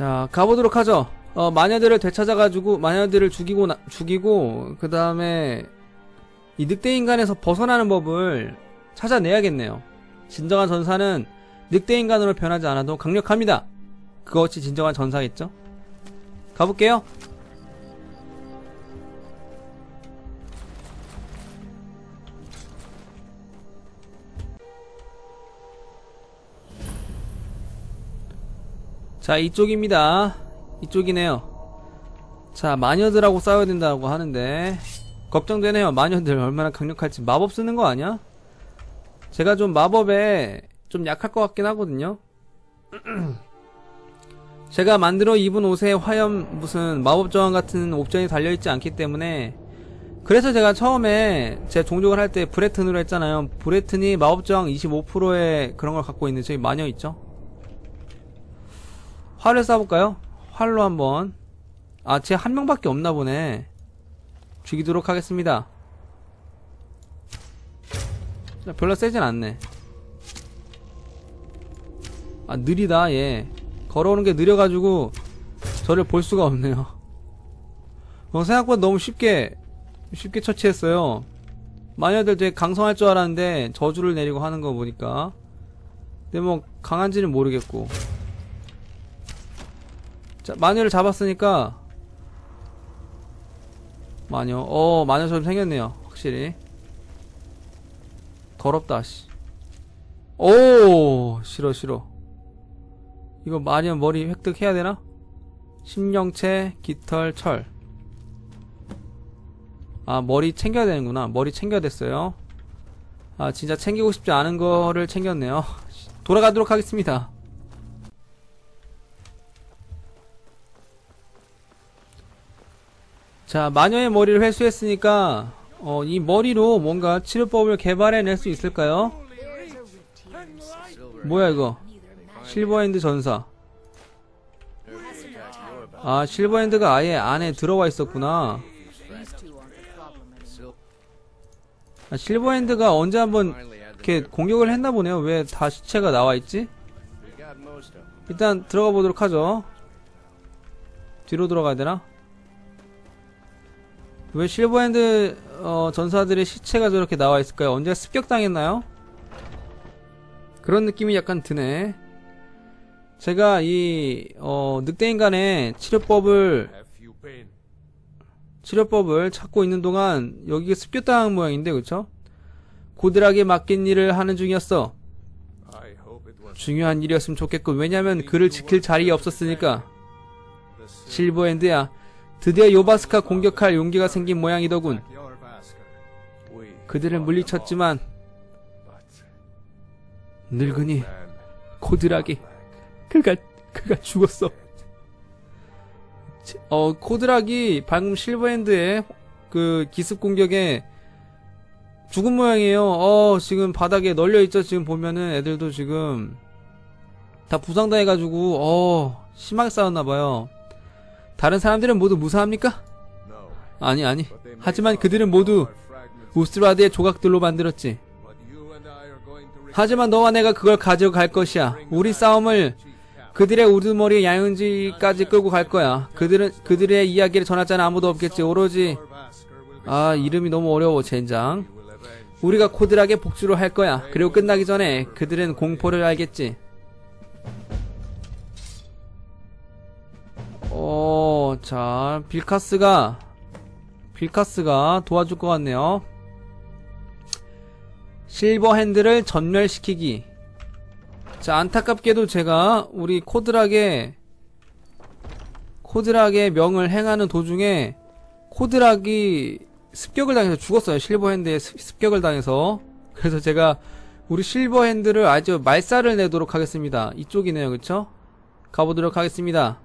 자, 가보도록 하죠. 어, 마녀들을 되찾아가지고, 마녀들을 죽이고, 나- 죽이고, 그 다음에, 이 늑대 인간에서 벗어나는 법을 찾아내야겠네요. 진정한 전사는 늑대 인간으로 변하지 않아도 강력합니다. 그것이 진정한 전사겠죠? 가볼게요. 자, 이쪽입니다. 이쪽이네요. 자, 마녀들하고 싸워야 된다고 하는데, 걱정되네요. 마녀들 얼마나 강력할지. 마법 쓰는 거 아니야? 제가 좀 마법에 좀 약할 것 같긴 하거든요. 제가 만들어 입은 옷에 화염 무슨 마법 저항 같은 옵션이 달려있지 않기 때문에 그래서 제가 처음에 제 종족을 할 때 브레튼으로 했잖아요. 브레튼이 마법 저항 25%의 그런 걸 갖고 있는 저희 마녀 있죠? 활을 쏴볼까요? 활로 한번 아, 쟤 한 명밖에 없나 보네. 죽이도록 하겠습니다. 자, 별로 세진 않네. 아, 느리다, 얘. 걸어오는 게 느려가지고, 저를 볼 수가 없네요. 어, 생각보다 너무 쉽게, 쉽게 처치했어요. 마녀들 되게 강성할 줄 알았는데, 저주를 내리고 하는 거 보니까. 근데 뭐, 강한지는 모르겠고. 자, 마녀를 잡았으니까, 마녀. 어, 마녀처럼 생겼네요. 확실히. 더럽다, 씨. 오, 싫어, 싫어. 이거 마녀 머리 획득해야 되나? 심령체, 깃털, 철. 아, 머리 챙겨야 되는구나. 머리 챙겨야 됐어요. 아, 진짜 챙기고 싶지 않은 거를 챙겼네요. 돌아가도록 하겠습니다. 자, 마녀의 머리를 회수했으니까, 어, 이 머리로 뭔가 치료법을 개발해낼 수 있을까요? 뭐야, 이거? 실버핸드 전사. 아, 실버핸드가 아예 안에 들어와 있었구나. 아, 실버핸드가 언제 한번 이렇게 공격을 했나 보네요. 왜 다 시체가 나와 있지? 일단 들어가 보도록 하죠. 뒤로 들어가야 되나? 왜 실버핸드 어, 전사들의 시체가 저렇게 나와 있을까요? 언제 습격당했나요? 그런 느낌이 약간 드네. 제가 이 어, 늑대인간의 치료법을 치료법을 찾고 있는 동안 여기가 습격당한 모양인데 그쵸? 고들하게 맡긴 일을 하는 중이었어. 중요한 일이었으면 좋겠고 왜냐면 그를 지킬 자리가 없었으니까. 실버핸드야. 드디어 요바스카 공격할 용기가 생긴 모양이더군. 그들을 물리쳤지만 늙은이 코드락이 그가 그가 죽었어. 어 코드락이 방금 실버핸드의 그 기습 공격에 죽은 모양이에요. 어 지금 바닥에 널려 있죠. 지금 보면은 애들도 지금 다 부상당해가지고 어 심하게 싸웠나 봐요. 다른 사람들은 모두 무사합니까? 아니 아니. 하지만 그들은 모두 우스라드의 조각들로 만들었지. 하지만 너와 내가 그걸 가져갈 것이야. 우리 싸움을 그들의 우두머리 야영지까지 끌고 갈 거야. 그들은 그들의 이야기를 전하자는 아무도 없겠지. 오로지 아 이름이 너무 어려워 젠장. 우리가 코드락의 복수를 할 거야. 그리고 끝나기 전에 그들은 공포를 알겠지. 어, 자, 빌카스가, 빌카스가 도와줄 것 같네요. 실버 핸드를 전멸시키기. 자, 안타깝게도 제가 우리 코드락의, 코드락의 명을 행하는 도중에 코드락이 습격을 당해서 죽었어요. 실버 핸드에 습격을 당해서. 그래서 제가 우리 실버 핸드를 아주 말살을 내도록 하겠습니다. 이쪽이네요. 그쵸? 가보도록 하겠습니다.